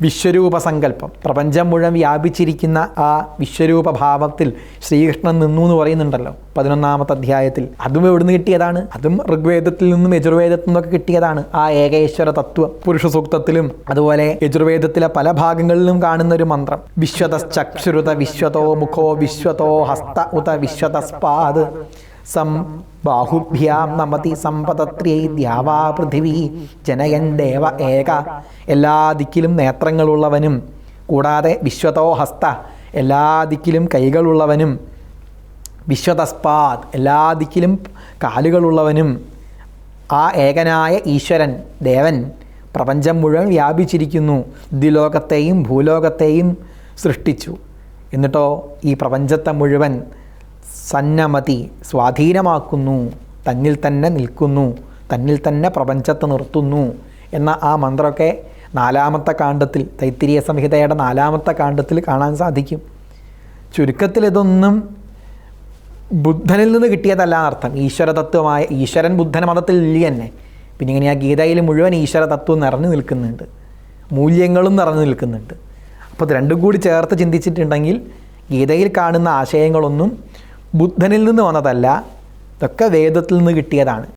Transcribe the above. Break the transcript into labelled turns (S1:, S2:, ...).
S1: വിശ്വരൂപ സങ്കല്പം. പ്രപഞ്ചം മുഴുവൻ വ്യാപിച്ചിരിക്കുന്ന ആ വിശ്വരൂപ ഭാവത്തിൽ ശ്രീകൃഷ്ണൻ നിന്നു എന്ന് പറയുന്നുണ്ടല്ലോ പതിനൊന്നാമത്തെ അധ്യായത്തിൽ. അതും എവിടുന്ന് കിട്ടിയതാണ്? അതും ഋഗ്വേദത്തിൽ നിന്നും യജുർവേദത്തിൽ നിന്നൊക്കെ കിട്ടിയതാണ്. ആ ഏകേശ്വര തത്വം പുരുഷ സൂക്തത്തിലും അതുപോലെ യജുർവേദത്തിലെ പല ഭാഗങ്ങളിലും കാണുന്ന ഒരു മന്ത്രം. വിശ്വതശ്ചക്ഷുരുത വിശ്വതോ മുഖോ വിശ്വതോ ഹസ്ത ഉത വിശ്വതസ്പാദ് സം ബാഹുഭ്യാം നമതി സമ്പതത്രിയൈ ദ്യാവാ പൃഥിവി ജനയൻ ദേവ ഏക. എല്ലാ ദിക്കിലും നേത്രങ്ങളുള്ളവനും കൂടാതെ വിശ്വതോ ഹസ്ത എല്ലാ ദിക്കിലും കൈകളുള്ളവനും വിശ്വതസ്പാദ് എല്ലാ ദിക്കിലും കാലുകളുള്ളവനും ആ ഏകനായ ഈശ്വരൻ ദേവൻ പ്രപഞ്ചം മുഴുവൻ വ്യാപിച്ചിരിക്കുന്നു ദ്വിലോകത്തെയും ഭൂലോകത്തെയും സൃഷ്ടിച്ചു. എന്നിട്ടോ ഈ പ്രപഞ്ചത്തെ മുഴുവൻ സന്നമതി സ്വാധീനമാക്കുന്നു തന്നിൽ തന്നെ നിൽക്കുന്നു തന്നിൽ തന്നെ പ്രപഞ്ചത്തെ നിർത്തുന്നു എന്ന ആ മന്ത്രമൊക്കെ നാലാമത്തെ കാണ്ഡത്തിൽ തൈത്തിരീയ സംഹിതയുടെ നാലാമത്തെ കാണ്ഡത്തിൽ കാണാൻ സാധിക്കും. ചുരുക്കത്തിൽ ഇതൊന്നും ബുദ്ധനിൽ നിന്ന് കിട്ടിയതല്ല അർത്ഥം. ഈശ്വരതത്വമായ ഈശ്വരൻ ബുദ്ധന മതത്തിൽ ഇല്ല തന്നെ. പിന്നെ ഇങ്ങനെ ആ ഗീതയിൽ മുഴുവൻ ഈശ്വരതത്വം നിറഞ്ഞു നിൽക്കുന്നുണ്ട്. മൂല്യങ്ങളും നിറഞ്ഞു നിൽക്കുന്നുണ്ട്. അപ്പോൾ രണ്ടും കൂടി ചേർത്ത് ചിന്തിച്ചിട്ടുണ്ടെങ്കിൽ ഗീതയിൽ കാണുന്ന ആശയങ്ങളൊന്നും ബുദ്ധനിൽ നിന്ന് വന്നതല്ല ഇതൊക്കെ വേദത്തിൽ നിന്ന് കിട്ടിയതാണ്.